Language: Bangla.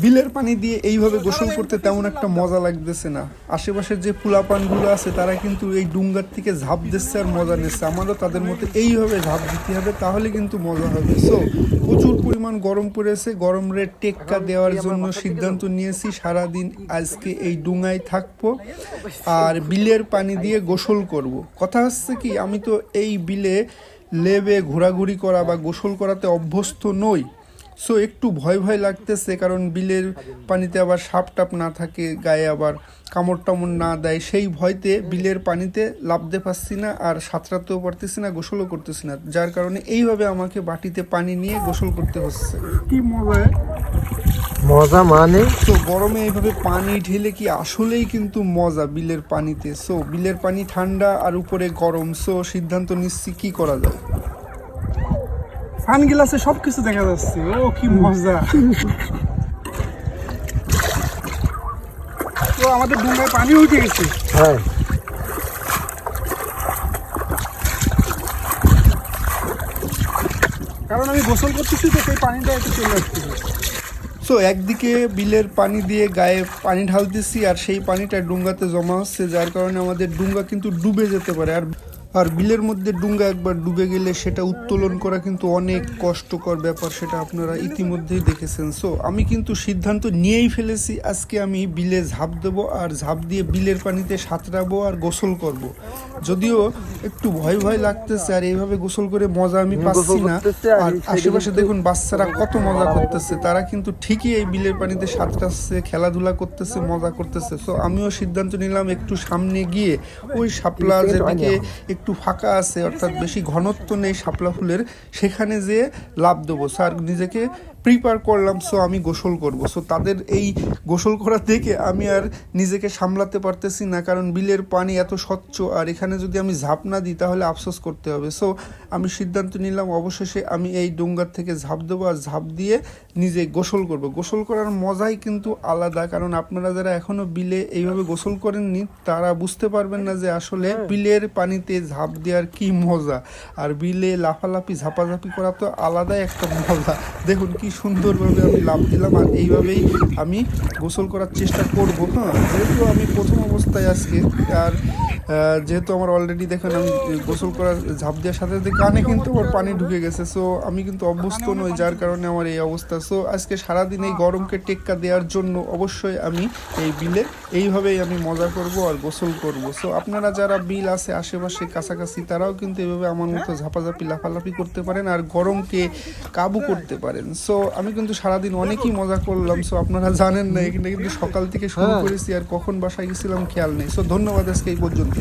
বিলের পানি দিয়ে এইভাবে গোসল করতে তেমন একটা মজা লাগতেছে না। আশেপাশের যে পুলাপানগুলো আছে তারা কিন্তু এই ডুঙ্গার থেকে ঝাঁপ দিচ্ছে আর মজা নিচ্ছে। আমারও তাদের মতো এইভাবে ঝাঁপ দিতে হবে তাহলে কিন্তু মজা হবে। সো প্রচুর পরিমাণ গরম পড়েছে। গরমের টেক্কা দেওয়ার জন্য সিদ্ধান্ত নিয়েছি সারাদিন আজকে এই ডুঙ্গায় থাকব আর বিলের পানি দিয়ে গোসল করব। কথা হচ্ছে কি আমি তো এই বিলে লেবে ঘোরাঘুরি করা বা গোসল করাতে অভ্যস্ত নই। সো একটু ভয় ভয় লাগতেছে কারণ বিলের পানিতে আবার সাপ টাপ না থাকে গায়ে আবার কামড় টামড় না দেয়। সেই ভয়তে বিলের পানিতে লাভতে পারছি না আর সাঁতরাতেও পারতেছি না গোসলও করতেছি না। যার কারণে এইভাবে আমাকে বাটিতে পানি নিয়ে গোসল করতে হচ্ছে। কি মজা মজা মানে? তো গরমে এইভাবে পানি ঢেলে কি আসলেই কিন্তু মজা বিলের পানিতে? সো বিলের পানি ঠান্ডা আর উপরে গরম। সো সিদ্ধান্ত নিচ্ছি কি করা যায়? সানগ্লাসে সব কিছু দেখা যাচ্ছে। ও কি মজা। তো আমাদের ডুঙ্গায় পানি উঠে গেছে। হ্যাঁ। কারণ আমি গোসল করতেছি তো সেই পানিটা একটু চলে আসছে। সো একদিকে বিলের পানি দিয়ে গায়ে পানি ঢালতেছি আর সেই পানিটা ডুঙ্গাতে জমা হচ্ছে যার কারণে আমাদের ডুঙ্গা কিন্তু ডুবে যেতে পারে। আর আর বিলের মধ্যে ডুঙ্গা একবার ডুবে গেলে সেটা উত্তোলন করা কিন্তু অনেক কষ্টকর ব্যাপার সেটা আপনারা ইতিমধ্যেই দেখেছেন। সো আমি কিন্তু সিদ্ধান্ত নিয়েই ফেলেছি আজকে আমি বিলে ঝাঁপ দেবো আর ঝাঁপ দিয়ে বিলের পানিতে সাঁতরাবো আর গোসল করব। যদিও একটু ভয় ভয় লাগতেছে আর এইভাবে গোসল করে মজা আমি পাচ্ছি না। আর আশেপাশে দেখুন বাচ্চারা কত মজা করতেছে তারা কিন্তু ঠিকই এই বিলের পানিতে সাঁতরাচ্ছে খেলাধুলা করতেছে মজা করতেছে। সো আমিও সিদ্ধান্ত নিলাম একটু সামনে গিয়ে ওই শাপলা হয়নি একটু ফাঁকা আছে, অর্থাৎ বেশি ঘনত্ব নেই শাপলা ফুলের, সেখানে যেয়ে লাভ দেবো। স্যার নিজেকে প্রিপেয়ার করলাম সো আমি গোসল করব। সো তাদের এই গোসল করা দেখে আমি আর নিজেকে সামলাতে পারতেছি না কারণ বিলের পানি এত স্বচ্ছ আর এখানে যদি আমি ঝাঁপ না দিই তাহলে আফসোস করতে হবে। সো আমি সিদ্ধান্ত নিলাম অবশেষে আমি এই ডোঙ্গার থেকে ঝাঁপ দেবো আর ঝাঁপ দিয়ে নিজে গোসল করব। গোসল করার মজাই কিন্তু আলাদা কারণ আপনারা যারা এখনও বিলে এইভাবে গোসল করেননি তারা বুঝতে পারবেন না যে আসলে বিলের পানিতে ঝাঁপ দেওয়ার কি মজা। আর বিলে লাফালাফি ঝাপাঝাপি করা তো আলাদাই একটা মজা। দেখুন কি সুন্দরভাবে আমি লাভ দিলাম আর এইভাবেই আমি গোসল করার চেষ্টা করব হ্যাঁ। যেহেতু আমি প্রথম অবস্থায় আজকে, আর যেহেতু আমার অলরেডি দেখেন আমি গোসল করার ঝাঁপ দেওয়ার সাথে সাথে কানে কিন্তু আমার পানি ঢুকে গেছে সো আমি কিন্তু অভ্যস্ত নই যার কারণে আমার এই অবস্থা। সো আজকে সারাদিন এই গরমকে টেক্কা দেওয়ার জন্য অবশ্যই আমি এই বিলে এইভাবেই আমি মজা করব আর গোসল করব। সো আপনারা যারা বিল আছে আশেপাশে কাছাকাছি তারাও কিন্তু এভাবে আমার মতো ঝাপাঝাপি লাফালাফি করতে পারেন আর গরমকে কাবু করতে পারেন। সো আমি কিন্তু সারাদিন অনেকই মজা করলাম সো আপনারা জানেন না এখানে কিন্তু সকাল থেকে শুরু হ্যাঁ। করেছি আর কখন বাসায় গেছিলাম খেয়াল নেই। সো ধন্যবাদ আজকে এই পর্যন্ত